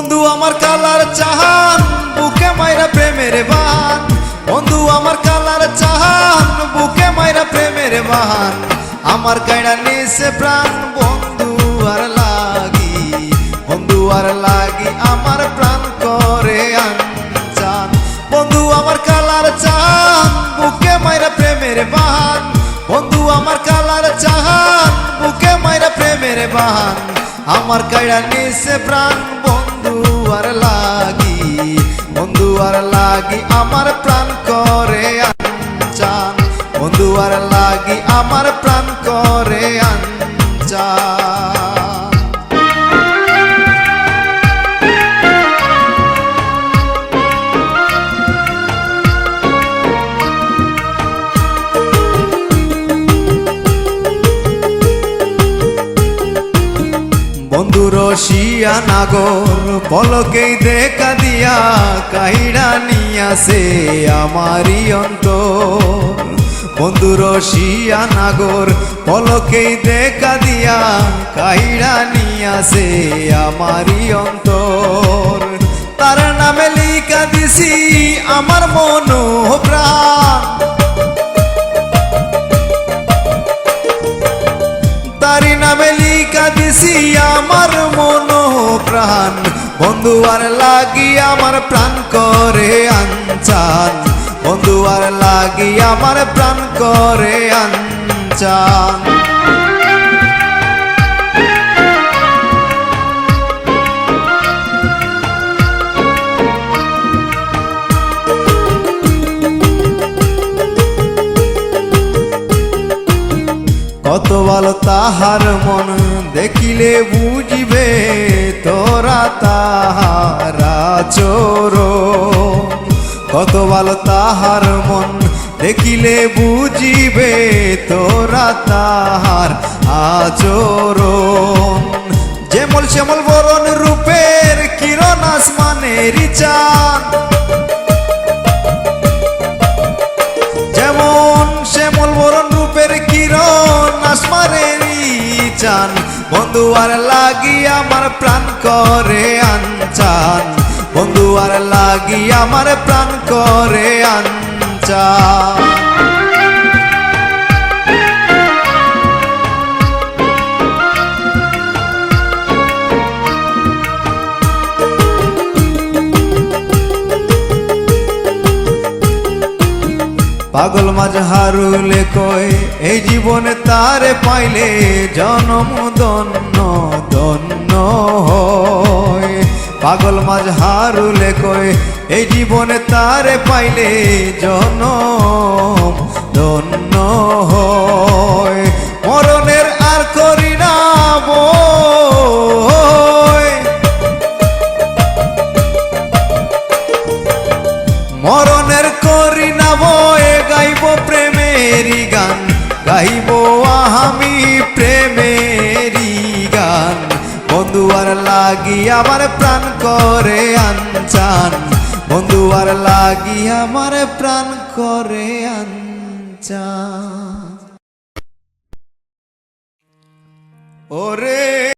বন্ধু, আমার কালার চাহান, বুকে মাইরা প্রেমের বাহান। বন্ধু, আমার কালার চাহান, বুকে মাইরা প্রেমের বাহান। আমার কাইনা নিসে প্রাণ, বন্ধু, আর লাগি। বন্ধু, আর লাগি, আমার প্রাণ করে আনচান বন্ধু, আমার কালার চাহান, বুকে মাইরা প্রেমের বাহান। বন্ধু, আমার কালার চাহান, বুকে মাইরা প্রেমের বাহান। আমার কাইনা নিসে প্রাণ বন্ধু আর লাগি, বন্ধুয়ার লাগি আমার প্রাণ করে আনচান বন্ধুয়ার লাগি আমার প্রাণ করে আনচান রশিয়া নাগর পলকেই দেখা দিয়া কাহিড়া নিয়াছে আমারই অন্তর। বন্ধু রশিয়া নাগর পলকেই দেখা দিয়া কাহিড়া নিয়াছে আমারই অন্তর। তার নামে লিখা দিছি, আমার মন তারি নামে লিখা দিছি আমার মন প্রাণ বন্ধু, আর লাগি আমার প্রাণ করে আনচান। বন্ধু, আর লাগি আমার প্রাণ করে আনচান। কত ভালো তাহার মন দেখিলে বুঝিবে তোরা তাহারা চোর। কত ভালো তাহার মন দেখিলে বুঝিবে তোরা তাহার আচরণ যেমল শ্যামল বরণ রূপের কিরণ আসমানের চাঁদ। চান বন্ধু, আর লাগি আমার প্রাণ করে আনচান। বন্ধু, আর লাগি আমার প্রাণ করে আনচান। পাগল মাঝ হারুলে কয় এই জীবনে তারে পাইলে জনম দন্য দন্য হয়। পাগল মাঝ হারুলে কয় এই জীবনে তারে পাইলে জনম দন্য হয়। করি না বয়ে গাইব প্রেমেরই গান। গাইব আমি প্রেমেরই গান। বন্ধু আর লাগি আমার প্রাণ করে আনচান। বন্ধু আর লাগি আমার প্রাণ করে আনচান। ওরে